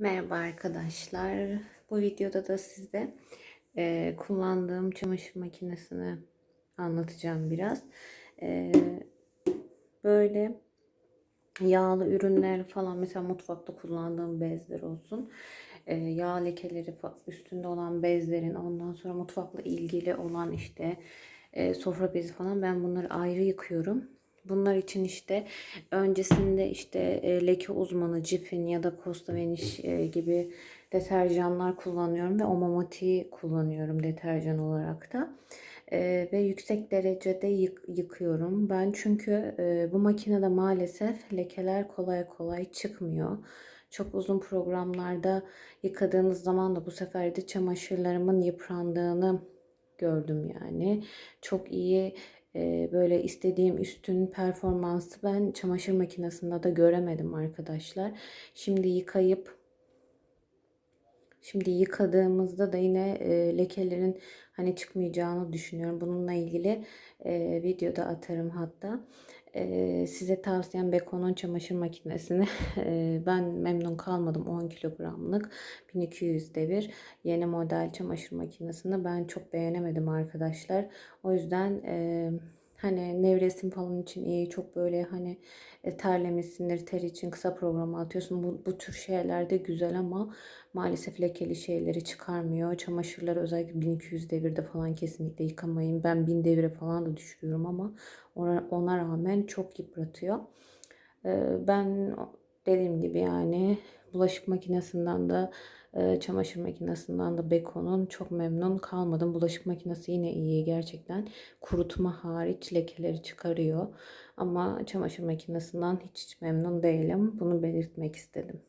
Merhaba arkadaşlar. Bu videoda da size e, kullandığım çamaşır makinesini anlatacağım biraz. E, böyle yağlı ürünler falan mesela mutfakta kullandığım bezler olsun. E, yağ lekeleri üstünde olan bezlerin ondan sonra mutfakla ilgili olan işte e, sofra bezi falan ben bunları ayrı yıkıyorum. Bunlar için işte öncesinde işte e, leke uzmanı Cif'in ya da Costa e, gibi deterjanlar kullanıyorum ve Omamoti kullanıyorum deterjan olarak da. E, ve yüksek derecede yık- yıkıyorum. Ben çünkü bu makinede maalesef lekeler kolay kolay çıkmıyor. Çok uzun programlarda yıkadığınız zaman da bu sefer de çamaşırlarımın yıprandığını gördüm yani. Çok iyi böyle istediğim üstün performansı ben çamaşır makinesinde de göremedim arkadaşlar. Şimdi yıkayıp Şimdi yıkadığımızda da yine e, lekelerin hani çıkmayacağını düşünüyorum. Bununla ilgili e, videoda atarım hatta. E, size tavsiyem Beko'nun çamaşır makinesini. E, ben memnun kalmadım 10 kilogramlık 1200 devir yeni model çamaşır makinesini ben çok beğenemedim arkadaşlar. O yüzden e, Hani nevresim falan için iyi. Çok böyle hani e, terlemişsindir, ter için kısa programa atıyorsun. Bu, bu tür şeyler de güzel ama maalesef lekeli şeyleri çıkarmıyor. Çamaşırları özellikle 1200 devirde falan kesinlikle yıkamayın. Ben 1000 devire falan da düşürüyorum ama ona, ona rağmen çok yıpratıyor. Ben dediğim gibi yani bulaşık makinesinden de çamaşır makinesinden de Beko'nun çok memnun kalmadım. Bulaşık makinesi yine iyi gerçekten. Kurutma hariç lekeleri çıkarıyor. Ama çamaşır makinesinden hiç memnun değilim. Bunu belirtmek istedim.